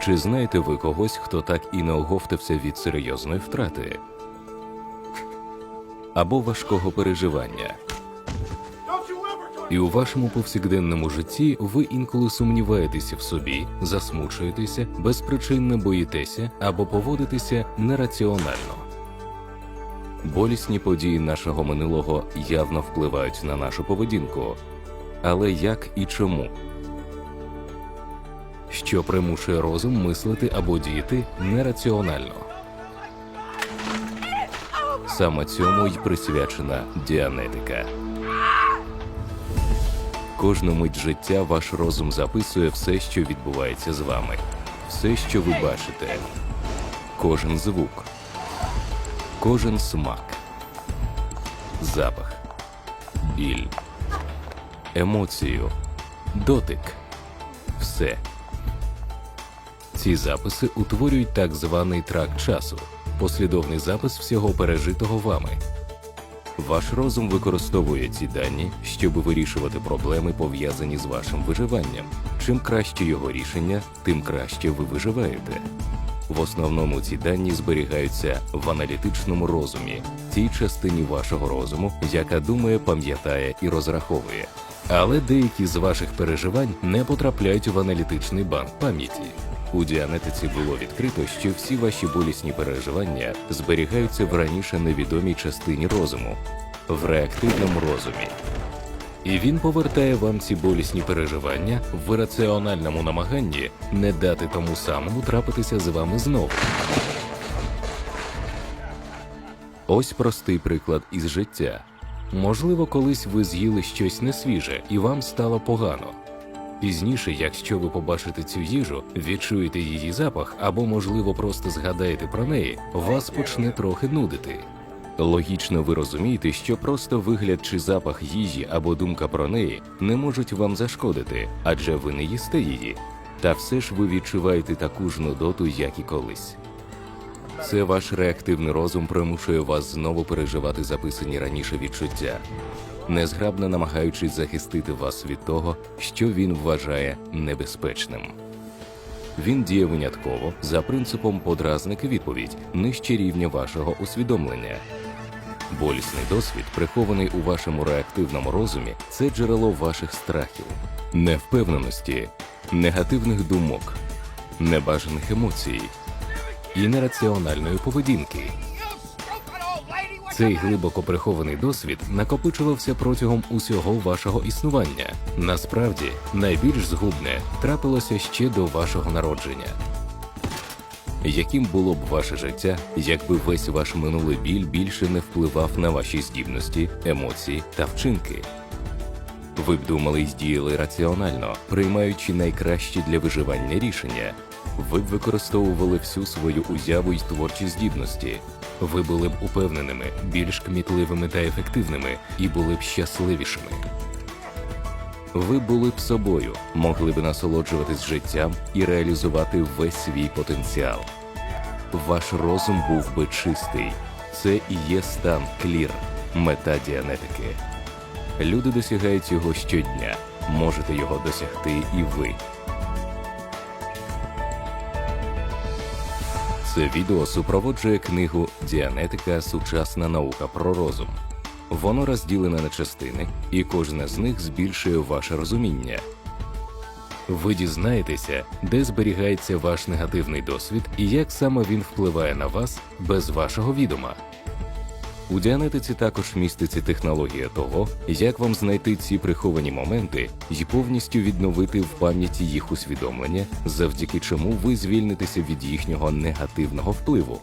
Чи знаєте ви когось, хто так і не оговтався від серйозної втрати або важкого переживання? І у вашому повсякденному житті ви інколи сумніваєтеся в собі, засмучуєтеся, безпричинно боїтеся або поводитеся нераціонально. Болісні події нашого минулого явно впливають на нашу поведінку. Але як і чому? Що примушує розум мислити або діяти нераціонально? Саме цьому й присвячена діанетика. Кожну мить життя ваш розум записує все, що відбувається з вами, все, що ви бачите, кожен звук, кожен смак, запах, біль, емоцію, дотик, все. Ці записи утворюють так званий трак часу, послідовний запис всього пережитого вами. Ваш розум використовує ці дані, щоб вирішувати проблеми, пов'язані з вашим виживанням. Чим краще його рішення, тим краще ви виживаєте. В основному ці дані зберігаються в аналітичному розумі, тій частині вашого розуму, яка думає, пам'ятає і розраховує. Але деякі з ваших переживань не потрапляють в аналітичний банк пам'яті. У діанетиці було відкрито, що всі ваші болісні переживання зберігаються в раніше невідомій частині розуму в реактивному розумі. І він повертає вам ці болісні переживання в раціональному намаганні не дати тому самому трапитися з вами знову. Ось простий приклад із життя. Можливо, колись ви з'їли щось несвіже і вам стало погано. Пізніше, якщо ви побачите цю їжу, відчуєте її запах або, можливо, просто згадаєте про неї, вас почне трохи нудити. Логічно ви розумієте, що просто вигляд чи запах їжі або думка про неї не можуть вам зашкодити, адже ви не їсте її. Та все ж ви відчуваєте таку ж нудоту, як і колись. Це ваш реактивний розум примушує вас знову переживати записані раніше відчуття, незграбно намагаючись захистити вас від того, що він вважає небезпечним. Він діє винятково за принципом подразник відповідь нижче рівня вашого усвідомлення. Болісний досвід, прихований у вашому реактивному розумі, це джерело ваших страхів, невпевненості, негативних думок, небажаних емоцій і нераціональної поведінки. Цей глибоко прихований досвід накопичувався протягом усього вашого існування. Насправді, найбільш згубне трапилося ще до вашого народження. Яким було б ваше життя, якби весь ваш минулий біль більше не впливав на ваші здібності, емоції та вчинки? Ви б думали й діяли раціонально, приймаючи найкращі для виживання рішення. Ви б використовували всю свою уяву й творчі здібності. Ви були б упевненими, більш кмітливими та ефективними і були б щасливішими. Ви були б собою, могли б насолоджуватись життям і реалізувати весь свій потенціал. Ваш розум був би чистий. Це і є стан клір, мета діанетики. Люди досягають його щодня. Можете його досягти і ви. Це відео супроводжує книгу Діанетика Сучасна наука про розум. Воно розділене на частини, і кожна з них збільшує ваше розуміння. Ви дізнаєтеся, де зберігається ваш негативний досвід і як саме він впливає на вас без вашого відома. У діанетиці також міститься технологія того, як вам знайти ці приховані моменти і повністю відновити в пам'яті їх усвідомлення, завдяки чому ви звільнитеся від їхнього негативного впливу.